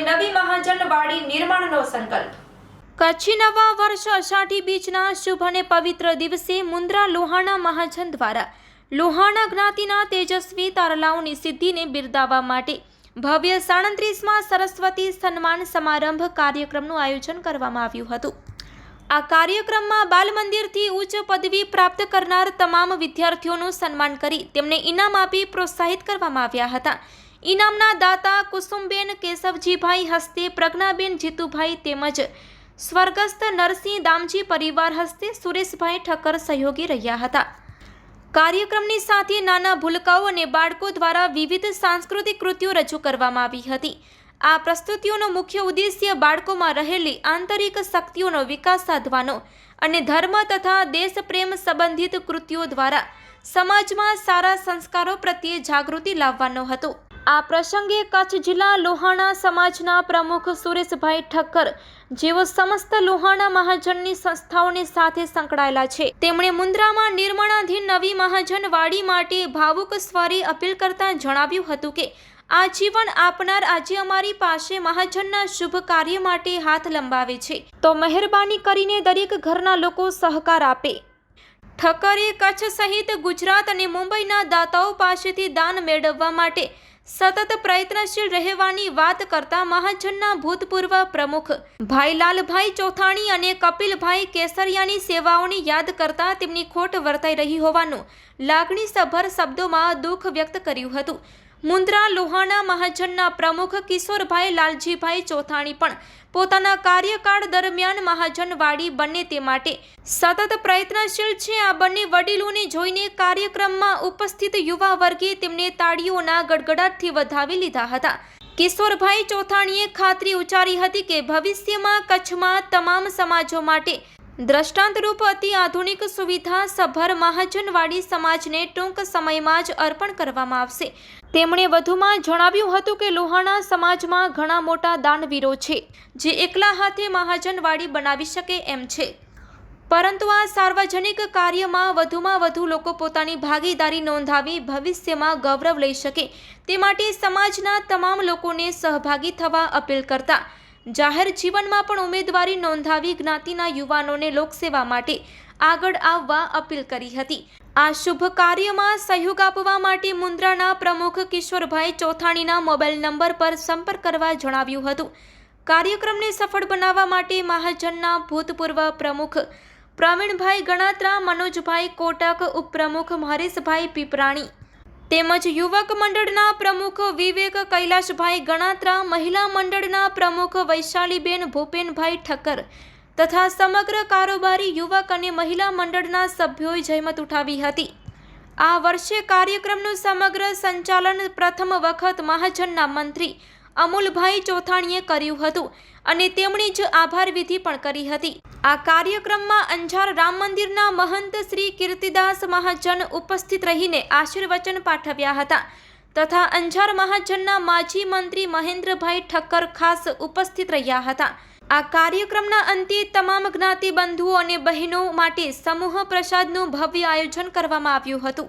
અને નવી મહાજનવાડી નિર્માણનો સંકલ્પ. કચ્છી નવા વર્ષ અષાઢી બીજના શુભ અને પવિત્ર દિવસે મુન્દ્રા લોહાણા મહાજન દ્વારા લોહાણા જ્ઞાતિના તેજસ્વી તારલાઓની સિદ્ધિને બિરદાવવા માટે ભવ્ય સાડત્રીસમાં સરસ્વતી સન્માન સમારંભ કાર્યક્રમનું આયોજન કરવામાં આવ્યું હતું. આ કાર્યક્રમમાં બાલમંદિરથી ઉચ્ચ પદવી પ્રાપ્ત કરનાર તમામ વિદ્યાર્થીઓનું સન્માન કરી તેમને ઇનામ આપી પ્રોત્સાહિત કરવામાં આવ્યા હતા. ઇનામના દાતા કુસુમબેન કેશવજીભાઈ હસ્તે પ્રજ્ઞાબેન જીતુભાઈ તેમજ સ્વર્ગસ્થ નરસિંહ દામજી પરિવાર હસ્તે સુરેશભાઈ ઠક્કર સહયોગી રહ્યા હતા. કાર્યક્રમની સાથે નાના ભૂલકાઓ અને બાળકો દ્વારા વિવિધ સાંસ્કૃતિક કૃતિઓ રજૂ કરવામાં આવી હતી. આ પ્રસ્તુતિઓનો મુખ્ય ઉદ્દેશ્ય બાળકોમાં રહેલી આંતરિક શક્તિઓનો વિકાસ સાધવાનો અને ધર્મ તથા દેશપ્રેમ સંબંધિત કૃતિઓ દ્વારા સમાજમાં સારા સંસ્કારો પ્રત્યે જાગૃતિ લાવવાનો હતો. આ પ્રસંગે કચ્છ જિલ્લા લોહાણા સમાજના પ્રમુખ સુરેશભાઈ ઠક્કર જેઓ સમસ્ત લોહાણા મહાજનની સંસ્થાઓની સાથે સંકળાયેલા છે. તેમણે મુન્દ્રામાં નિર્માણાધીન નવી મહાજન વાડી માટે ભાવુક સ્વરે અપીલ કરતા જણાવ્યું હતું કે, આજીવન આપનાર આજે અમારી પાસે મહાજનના શુભ કાર્ય માટે હાથ લંબાવે છે. તો મહેરબાની કરીને દરેક ઘરના લોકો સહકાર આપે. ઠક્કરે કચ્છ સહિત ગુજરાત અને મુંબઈના દાતાઓ પાસેથી દાન મેળવવા માટે સતત પ્રયત્નશીલ રહેવાની વાત કરતા મહાજનના ભૂતપૂર્વ પ્રમુખ ભાઈ લાલભાઈ ચોથાણી અને કપિલભાઈ કેસરિયાની સેવાઓની યાદ કરતા તેમની ખોટ વર્તાઈ રહી હોવાનું લાગણીસભર શબ્દોમાં દુઃખ વ્યક્ત કર્યું હતું. મુન્દ્રા લોહાણા મહાજનના પ્રમુખ કિશોરભાઈ લાલજીભાઈ ચોથાણી પણ પોતાના કાર્યકાળ દરમિયાન મહાજનવાડી બને તે માટે સતત પ્રયત્નશીલ છે. આ બંને વડીલોને જોઈને કાર્યક્રમમાં ઉપસ્થિત યુવા વર્ગે તેમને તાળીઓના ગડગડાટથી વધાવી લીધા હતા. કિશોરભાઈ ચોથાણીએ ખાતરી ઉચ્ચારી હતી કે ભવિષ્યમાં કચ્છમાં તમામ સમાજો માટે દ્રષ્ટાંતરૂપ અતિ આધુનિક સુવિધા સભર મહાજનવાડી સમાજને ટૂંક સમયમાં જ અર્પણ કરવામાં આવશે. તેમણે વધુમાં જણાવ્યું હતું કે લોહાણા સમાજમાં ઘણા મોટા દાનવીરો છે, જે એકલા હાથે મહાજનવાડી બનાવી શકે એમ છે. પરંતુ આ સાર્વજનિક કાર્યમાં વધુમાં વધુ લોકો પોતાની ભાગીદારી નોંધાવી ભવિષ્યમાં ગૌરવ લઈ શકે. તે માટે સમાજના તમામ લોકોને સહભાગી થવા અપીલ કરતા જાહેર જીવનમાં પણ ઉમેદવારી નોંધાવી જ્ઞાતિના યુવાનોને લોકસેવા માટે આગળ આવવા અપીલ કરી હતી. આ શુભ કાર્યમાં સહયોગ આપવા માટે મુન્દ્રાના પ્રમુખ કિશોરભાઈ ચોથાણીના મોબાઈલ નંબર પર સંપર્ક કરવા જણાવ્યું હતું. કાર્યક્રમને સફળ બનાવવા માટે મહાજનના ભૂતપૂર્વ પ્રમુખ પ્રવીણભાઈ ગણાત્રા, મનોજભાઈ કોટક, ઉપપ્રમુખ હરીશભાઈ પીપરાણી તેમજ યુવક મંડળના પ્રમુખ વિવેક કૈલાશભાઈ ગણાત્રા, મહિલા મંડળના પ્રમુખ વૈશાલીબેન ભૂપેનભાઈ ઠક્કર તથા સમગ્ર કારોબારી યુવક અને મહિલા મંડળના સભ્યોએ જહેમત ઉઠાવી હતી. આ વર્ષે કાર્યક્રમનું સમગ્ર સંચાલન પ્રથમ વખત મહાજનના મંત્રી અમૂલભાઈ ચોથાણીએ કર્યું હતું અને તેમણે જ આભાર વિધિ પણ કરી હતી. આ કાર્યક્રમમાં અંજાર રામ મંદિરના મહંત શ્રી કીર્તિદાસ મહાજન ઉપસ્થિત રહીને આશીર્વચન પાઠવ્યા હતા તથા અંજાર મહાજનના માજી મંત્રી મહેન્દ્રભાઈ ઠક્કર ખાસ ઉપસ્થિત રહ્યા હતા. આ કાર્યક્રમના અંતે તમામ જ્ઞાતિ બંધુઓ અને બહેનો માટે સમૂહ પ્રસાદનું ભવ્ય આયોજન કરવામાં આવ્યું હતું.